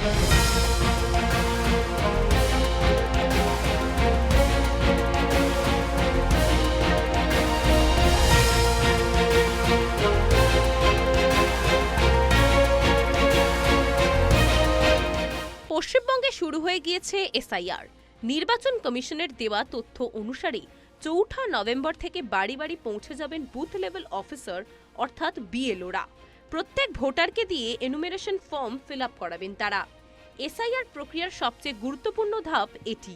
পশ্চিমবঙ্গে শুরু হয়ে গিয়েছে এসআইআর। নির্বাচন কমিশনের দেওয়া তথ্য অনুসারে চৌঠা নভেম্বর থেকে বাড়ি বাড়ি পৌঁছে যাবেন বুথ লেভেল অফিসার, অর্থাৎ বিএলওরা। প্রত্যেক ভোটারকে দিয়ে এনুমেরেশন ফর্ম ফিল আপ করাবেন তারা। এসআইআর প্রক্রিয়ার সবচেয়ে গুরুত্বপূর্ণ ধাপ এটি।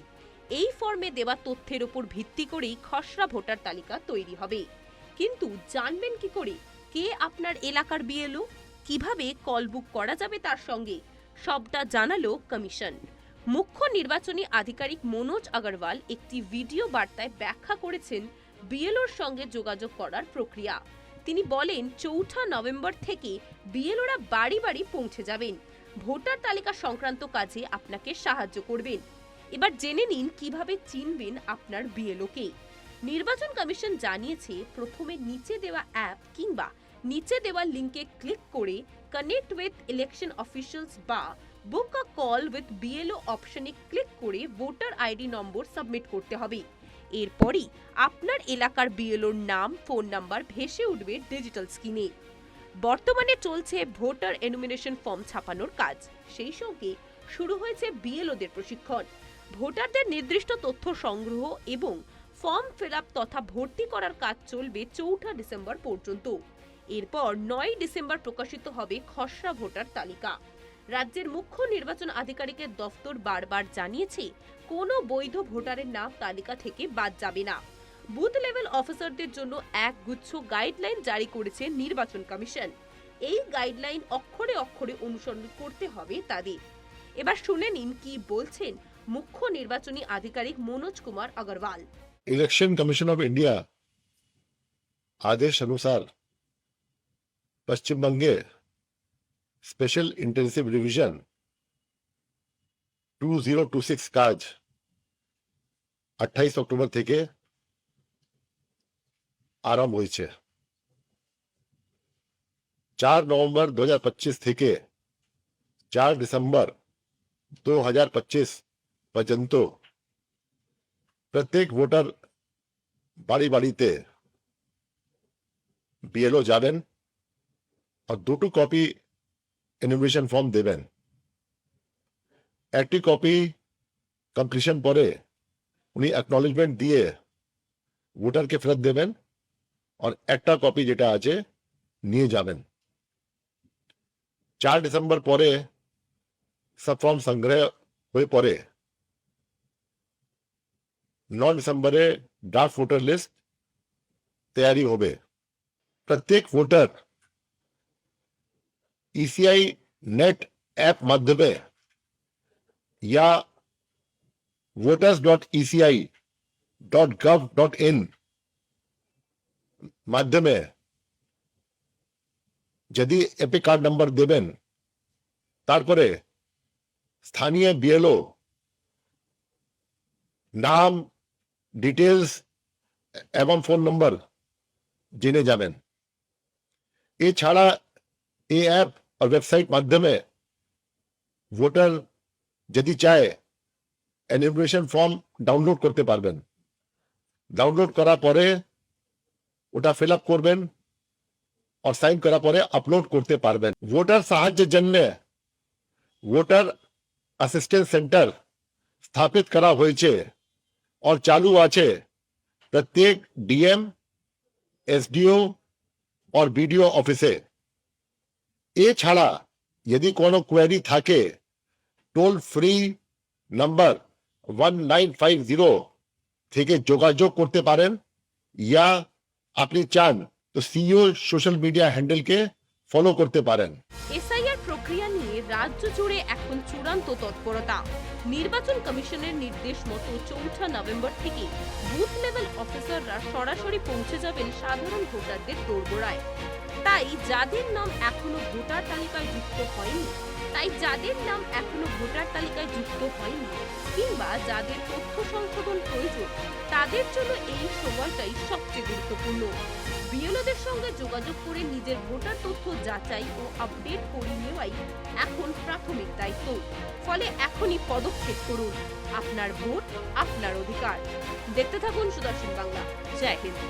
এই ফর্মে দেওয়া তথ্যের উপর ভিত্তি করেই খসড়া ভোটার তালিকা তৈরি হবে। কিন্তু জানবেন কি করে? কে আপনার এলাকার বিএলও কীভাবে কল বুক করা যাবে তার সঙ্গে? সবটা জানালো কমিশন মুখ্য নির্বাচনী আধিকারিক মনোজ আগরওয়াল একটি ভিডিও বার্তায় ব্যাখ্যা করেছেন বিএলওর সঙ্গে যোগাযোগ করার প্রক্রিয়া। তিনি বলেন, চৌঠা নভেম্বর থেকে বিএলওরা বাড়ি বাড়ি পৌঁছে যাবেন। ভোটার তালিকা সংক্রান্ত কাজে আপনাকে সাহায্য করবেন। এবার জেনে নিন কীভাবে চিনবেন আপনার বিএলওকে। নির্বাচন কমিশন জানিয়েছে, প্রথমে নিচে দেওয়া অ্যাপ কিংবা নিচে দেওয়া লিঙ্কে ক্লিক করে কানেক্ট উইথ ইলেকশন অফিসিয়ালস বা book a call with BLO অপশনে ক্লিক করে ভোটার আইডি নম্বর সাবমিট করতে হবে। এরপরই আপনার এলাকার বিএলওর নাম, ফোন নাম্বার ভেসে উঠবে ডিজিটাল স্ক্রিনে। বর্তমানে চলছে ভোটার এনুমিনেশন ফর্ম ছাপানোর কাজ। সেই সঙ্গে শুরু হয়েছে বিএলওদের প্রশিক্ষণ। ভোটারদের নির্দিষ্ট তথ্য সংগ্রহ এবং ফর্ম ফিল তথা ভর্তি করার কাজ চলবে চৌঠা ডিসেম্বর পর্যন্ত। এরপর নয় ডিসেম্বর প্রকাশিত হবে খসড়া ভোটার তালিকা। রাজ্যের মুখ্য নির্বাচন আধিকারিকের দফতর বারবার জানিয়েছে কোনো বৈধ ভোটারের নাম তালিকা থেকে বাদ যাবে না বুথ লেভেল অফিসারদের জন্য এক গুচ্ছ গাইডলাইন জারি করেছে নির্বাচন কমিশন এই গাইডলাইন অক্ষরে অক্ষরে অনুসরণ করতে হবে তাদের এবার শুনে নিন কি বলছেন মুখ্য নির্বাচনী আধিকারিক Manoj Kumar Agarwal election commission of India आदेश अनुसार पश्चिम बंगे स्पेशल इंटेंसिव रिवीजन 2026 কাজ 28 অক্টোবর থেকে আরম্ভ হয়েছে চার নভেম্বর 2025 থেকে চার ডিসেম্বর 2025 পর্যন্ত প্রত্যেক ভোটার বাড়ি বাড়িতে বিএলও যাবেন আর দুটো কপি ইনভিটেশন ফর্ম দেবেন। একটি কপি কমপ্লিশন পরে উনি অ্যাকনলেজমেন্ট দিয়ে ভোটারকে ফেরত দেবেন আর একটা কপি যেটা আছে নিয়ে যাবেন। চার ডিসেম্বর পরে সব ফর্ম সংগ্রহ হয়ে পরে নয় ডিসেম্বরে ড্রাফট ভোটার লিস্ট তৈরি হবে। প্রত্যেক ভোটার ইসিআই নেট অ্যাপ মাধ্যমে या voters dot ECI dot gov dot in মাধ্যমে যদি এপি কার্ড নাম্বার দেবেন তারপরে স্থানীয় বিএলও নাম ডিটেলস এবং ফোন নম্বর জেনে যাবেন এছাড়া এই অ্যাপ আর ওয়েবসাইট মাধ্যমে ভোটার যদি চায় এনিমেশন ফর্ম ডাউনলোড করতে পারবেন ডাউনলোড করার পরে ওটা ফিল আপ করবেন আর সাইন করার পরে আপলোড করতে পারবেন ভোটার সাহায্যের জন্য ভোটার অ্যাসিস্ট্যান্স সেন্টার স্থাপিত করা হয়েছে और चालू আছে প্রত্যেক ডিএম এসডিও और বিডিও অফিসে এছাড়া যদি কোনো কোয়ারি থাকে toll free number one nine five zero থেকে যোগাযোগ করতে পারেন। ইয়া আপনি চান তো সিইও সোশ্যাল মিডিয়া হ্যান্ডেলকে ফলো করতে পারেন। এসআইআর প্রক্রিয়া নিয়ে রাজ্য জুড়ে এখন চূড়ান্ত তৎপরতা। নির্বাচন কমিশনের নির্দেশ মতো চৌঠা নভেম্বর থেকে বুথ লেভেল অফিসাররা সরাসরি পৌঁছে যাবেন সাধারণ ভোটারদের দোরগোড়ায়। তাই যাদের নাম এখনও ভোটার তালিকায় যুক্ত হয়নি, তাই যাদের নাম এখনও ভোটার তালিকায় যুক্ত হয়নি, কিংবা যাদের তথ্য সংশোধন প্রয়োজন, তাদের জন্য এই সময়টাই সবচেয়ে গুরুত্বপূর্ণ। বিএলওদের সঙ্গে যোগাযোগ করে নিজের ভোটার তথ্য যাচাই ও আপডেট করে নেওয়াই এখন প্রাথমিক দায়িত্ব। ফলে এখনই পদক্ষেপ করুন, আপনার ভোট, আপনার অধিকার। দেখতে থাকুন সুদর্শন বাংলা। জয় হিন্দ।